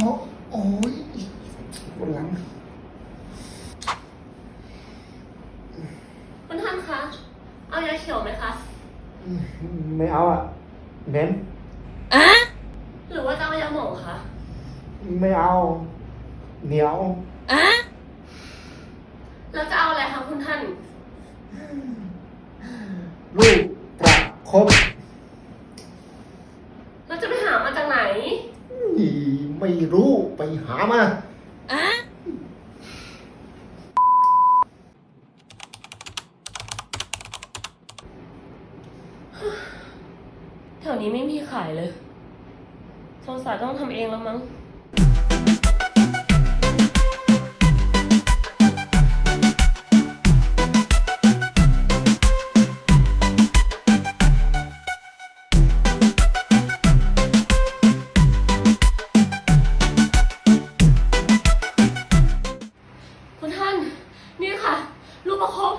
โอ้ยปวดหลังคุณท่านคะ เอายาเขียวไหมคะ ไม่เอาอะเบนอะหรือว่าจะเอายาหมองคะ ไม่เอา เหนียวอะแล้วจะเอาอะไรคะคุณท่าน ลูกประคบ ไม่รู้ไปหามาแถวนี้ไม่มีขายเลย สงสารต้องทำเองแล้วมั้ง นี่ค่ะ รูปประคบ